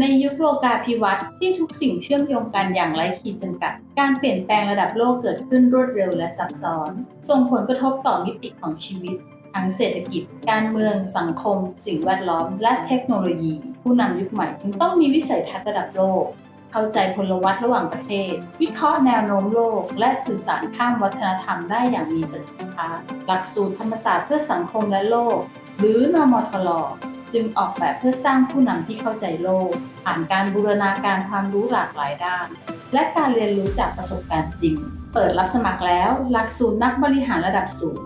ในยุคโลกาภิวัตน์ที่ทุกสิ่งเชื่อมโยงกันอย่างไร้ขีดจำกัด การเปลี่ยนแปลงระดับโลกเกิดขึ้นรวดเร็วและซับซ้อน ส่งผลกระทบต่อมิติของชีวิต ทั้งเศรษฐกิจ การเมือง สังคม สิ่งแวดล้อม และเทคโนโลยี ผู้นำยุคใหม่จึงต้องมีวิสัยทัศน์ระดับโลก เข้าใจพลวัตระหว่างประเทศ วิเคราะห์แนวโน้มโลก และสื่อสารข้ามวัฒนธรรมได้อย่างมีประสิทธิภาพ หลักสูตรธรรมศาสตร์เพื่อสังคมและโลก หรือนมทล จึงออกแบบเพื่อสร้างผู้นำที่เข้าใจโลก ผ่านการบูรณาการความรู้หลากหลายด้าน และการเรียนรู้จากประสบการณ์จริง เปิดรับสมัครแล้ว หลักสูตรนักบริหารระดับสูง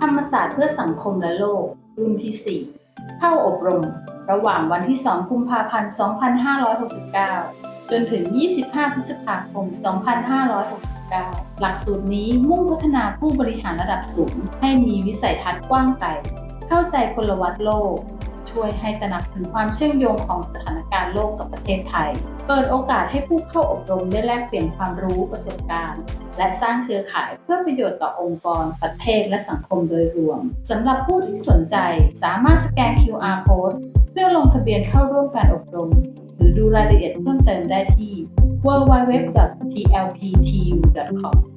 ธรรมศาสตร์เพื่อสังคมและโลก รุ่นที่ 4 เข้าอบรม ระหว่างวันที่ 2 กุมภาพันธ์ 2569 จนถึง 25 พฤษภาคม 2569หลักสูตรนี้มุ่งพัฒนาผู้บริหารระดับสูง ให้มีวิสัยทัศน์กว้างไกล เข้าใจพลวัตโลก ช่วยให้ตระหนักถึงความเชื่อมโยงของสถานการณ์โลกกับประเทศไทย เปิดโอกาสให้ผู้เข้าอบรมได้แลกเปลี่ยนความรู้ประสบการณ์ และสร้างเครือข่ายเพื่อประโยชน์ต่อองค์กร ประเทศและสังคมโดยรวมสำหรับผู้ที่สนใจสามารถสแกน QR code เพื่อลงทะเบียนเข้าร่วมการอบรม หรือดูรายละเอียดเพิ่มเติมได้ที่ www.tlptu.com